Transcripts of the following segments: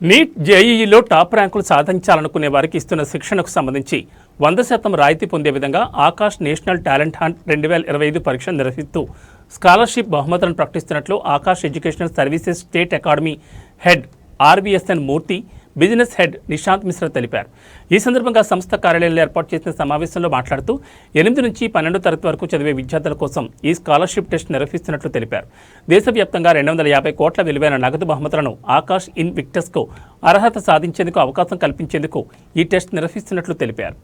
Neat జేఈఈలో top ర్యాంకులు సాధించాలనుకునే వారికి ఇస్తున్న శిక్షణకు సంబంధించి వంద శాతం రాయితీ పొందే విధంగా ఆకాష్ నేషనల్ టాలెంట్ హంట్ రెండు వేల ఇరవై ఐదు పరీక్ష నిర్వహిస్తూ స్కాలర్షిప్ బహుమతులను ప్రకటిస్తున్నట్లు Aakash educational services state academy head RVSN Murthy business head Nishant Mishra తెలిపారు. ఈ సందర్భంగా సంస్థ కార్యాలయంలో ఏర్పాటు చేసిన సమావేశంలో మాట్లాడుతూ ఎనిమిది నుంచి పన్నెండో తరగతి వరకు చదివే విద్యార్థుల కోసం ఈ స్కాలర్షిప్ టెస్ట్ నిర్వహిస్తున్నట్లు తెలిపారు. దేశవ్యాప్తంగా రెండు వందల యాభై కోట్ల విలువైన నగదు బహుమతులను ఆకాష్ ఇన్ విక్టర్స్కు అర్హత సాధించేందుకు అవకాశం కల్పించేందుకు ఈ టెస్ట్ నిర్వహిస్తున్నట్లు తెలిపారు.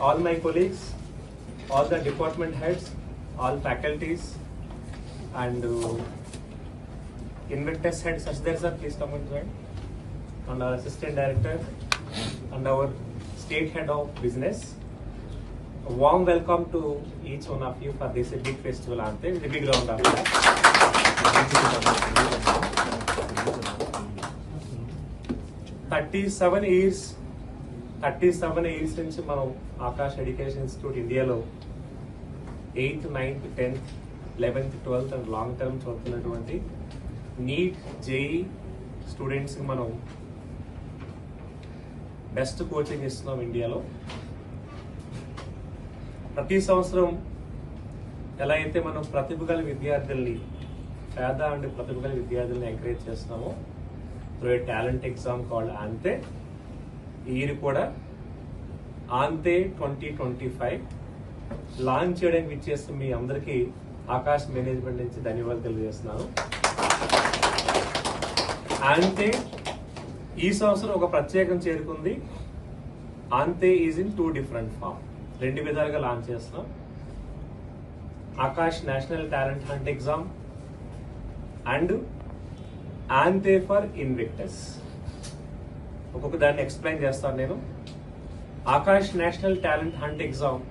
all my colleagues, all the department heads, all faculties, and uh, Invictus head Sachdar sir, please come and join, and our assistant director, and our state head of business. A warm welcome to each one of you for this big festival ante with a big round of applause. Thirty seven years thirty seven years నుంచి మనం Aakash education institute ఇండియాలో eighth ninth tenth eleventh twelfth and long term చదువుతున్నటువంటి NEET JEE స్టూడెంట్స్కి మనం best coaching ఇస్తున్నాం ఇండియాలో. ప్రతి సంవత్సరం ఎలా అయితే మనం ప్రతిభ గల విద్యార్థుల్ని పేద అండ్ ప్రతిభ గల విద్యార్థుల్ని ఎంకరేజ్ చేస్తున్నామో through a talent exam called ANTHE ఈ ఇయర్ కూడా ANTHE twenty twenty five launch చేయడానికి ఇచ్చేస్తే మీ అందరికీ ఆకాశ్ మేనేజ్మెంట్ నుంచి ధన్యవాదాలు తెలియజేస్తున్నాను. అంతే ఈ సంవత్సరం ఒక ప్రత్యేకం చేరుకుంది. ANTHE is in two different form రెండు విధాలుగా లాంచ్ చేస్తున్నాం. Aakash national talent hunt exam and ANTHE for Invictus ఒక్కొక్క దాన్ని ఎక్స్ప్లెయిన్ చేస్తాను నేను. Aakash national talent hunt exam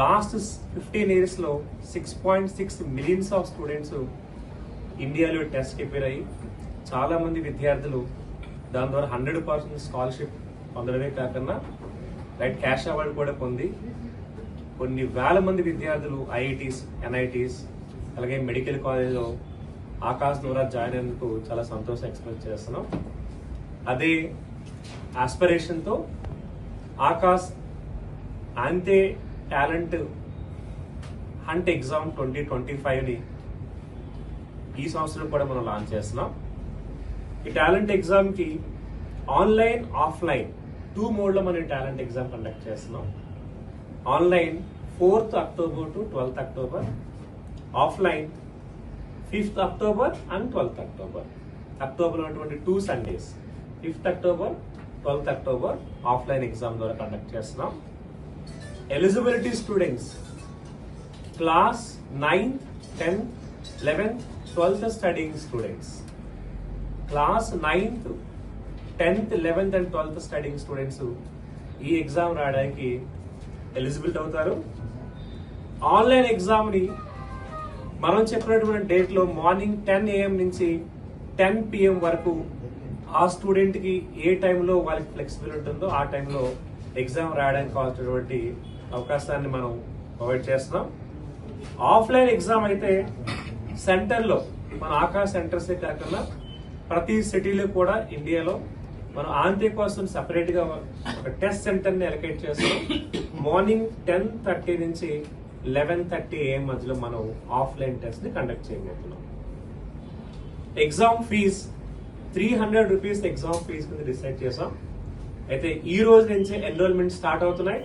last fifteen ఇయర్స్లో six point six millions of students ఇండియాలో టెస్ట్ ప్రిపేర్ అయ్యి చాలామంది విద్యార్థులు దాని ద్వారా హండ్రెడ్ పర్సెంట్ స్కాలర్షిప్ పొందడమే కాకుండా రైట్ క్యాష్ అవార్డు కూడా పొంది కొన్ని వేల మంది విద్యార్థులు ఐఐటీస్ ఎన్ఐటీస్ అలాగే మెడికల్ కాలేజ్లో ఆకాశ్ ద్వారా జాయిన్ అయినందుకు చాలా సంతోషం ఎక్స్ప్రెస్ చేస్తున్నాం. అదే ఆస్పిరేషన్తో Aakash ANTHE talent hunt exam twenty twenty ఫైవ్ని ఈ సంవత్సరం కూడా మనం లాంచ్ చేస్తున్నాం. ఈ టాలెంట్ ఎగ్జామ్కి ఆన్లైన్ ఆఫ్లైన్ టూ మోడ్లో మనం టాలెంట్ ఎగ్జామ్ కండక్ట్ చేస్తున్నాం. Online fourth October to twelfth October offline fifth October and twelfth October October ఉన్నటువంటి two Sundays fifth October twelfth October offline exam ద్వారా కండక్ట్ చేస్తున్నాం. Eligibility students class ninth tenth eleventh twelfth studying students class ninth tenth eleventh and twelfth studying students ఈ exam రాయడానికి eligibility అవుతారు. Online ఎగ్జామ్ని మనం చెప్పినటువంటి డేట్లో మార్నింగ్ టెన్ ఏఎం నుంచి టెన్ పిఎం వరకు ఆ స్టూడెంట్కి ఏ టైంలో వాళ్ళకి ఫ్లెక్సిబుల్ ఉంటుందో ఆ టైంలో ఎగ్జామ్ రాయడానికి కావాల్సినటువంటి అవకాశాన్ని మనం ప్రొవైడ్ చేస్తున్నాం. ఆఫ్లైన్ ఎగ్జామ్ అయితే సెంటర్లో మన ఆకాశ సెంటర్సే కాకుండా ప్రతి సిటీలో కూడా ఇండియాలో మనం ఆంతే కోసం సెపరేట్గా ఒక టెస్ట్ సెంటర్ని చేస్తాం మార్నింగ్ టెన్ థర్టీ నుంచి లెవెన్ థర్టీ ఏఎం మధ్యలో మనం ఆఫ్లైన్ టెస్ట్ని కండక్ట్ చేయబోతున్నాం. Exam fee three hundred rupees exam fee కింద డిసైడ్ చేసాం అయితే ఈ రోజు నుంచి ఎన్రోల్మెంట్ స్టార్ట్ అవుతున్నాయి.